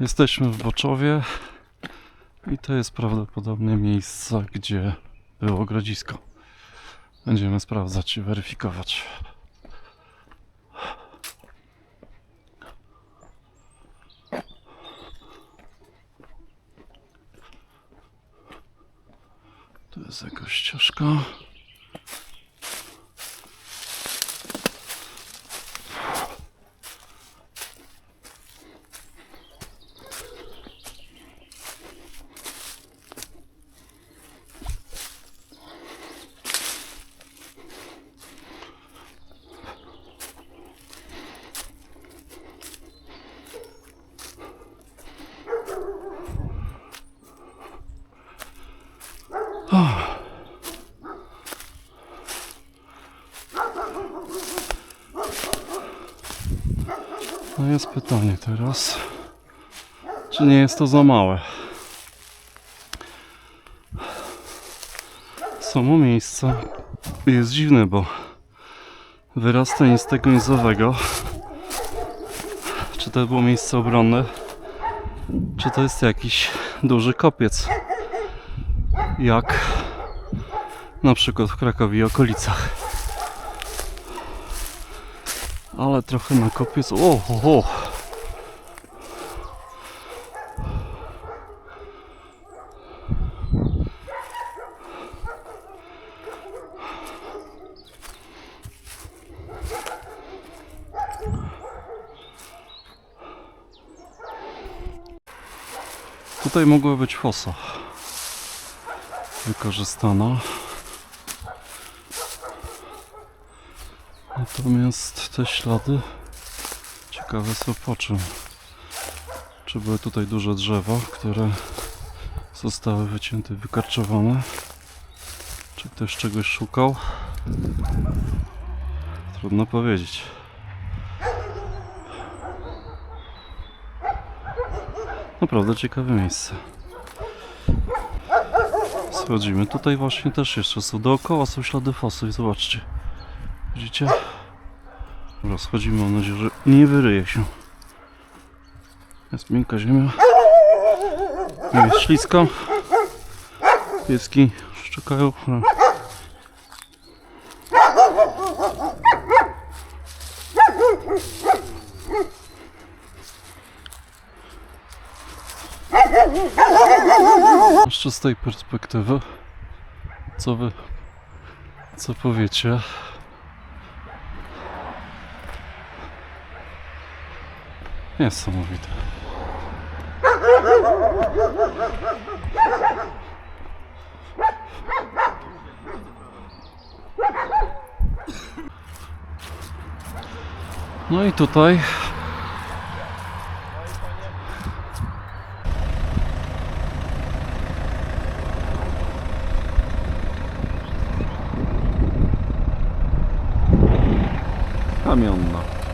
Jesteśmy w Boczowie i to jest prawdopodobnie miejsce, gdzie było grodzisko. Będziemy sprawdzać i weryfikować. Tu jest jakaś ścieżka. No jest pytanie teraz, czy nie jest to za małe? Samo miejsce jest dziwne, bo wyrasta nic z tego nizowego. Czy to było miejsce obronne, czy to jest jakiś duży kopiec, jak na przykład w Krakowie i okolicach. Ale trochę na kopiec. O, o, o. Tutaj mogła być fosa wykorzystana. Natomiast te ślady ciekawe są po czym. Czy były tutaj duże drzewa, które zostały wycięte wykarczowane? Czy ktoś czegoś szukał? Trudno powiedzieć. Naprawdę ciekawe miejsce. Schodzimy. Tutaj właśnie też jeszcze są. Dookoła są ślady fosy zobaczcie. Widzicie? Dobra, schodzimy, mam nadzieję, że nie wyryje się. Jest miękka ziemia. Jest ślisko. Pieski szczekają. Jeszcze z tej perspektywy, co wy, co powiecie? Niesamowite. No i tutaj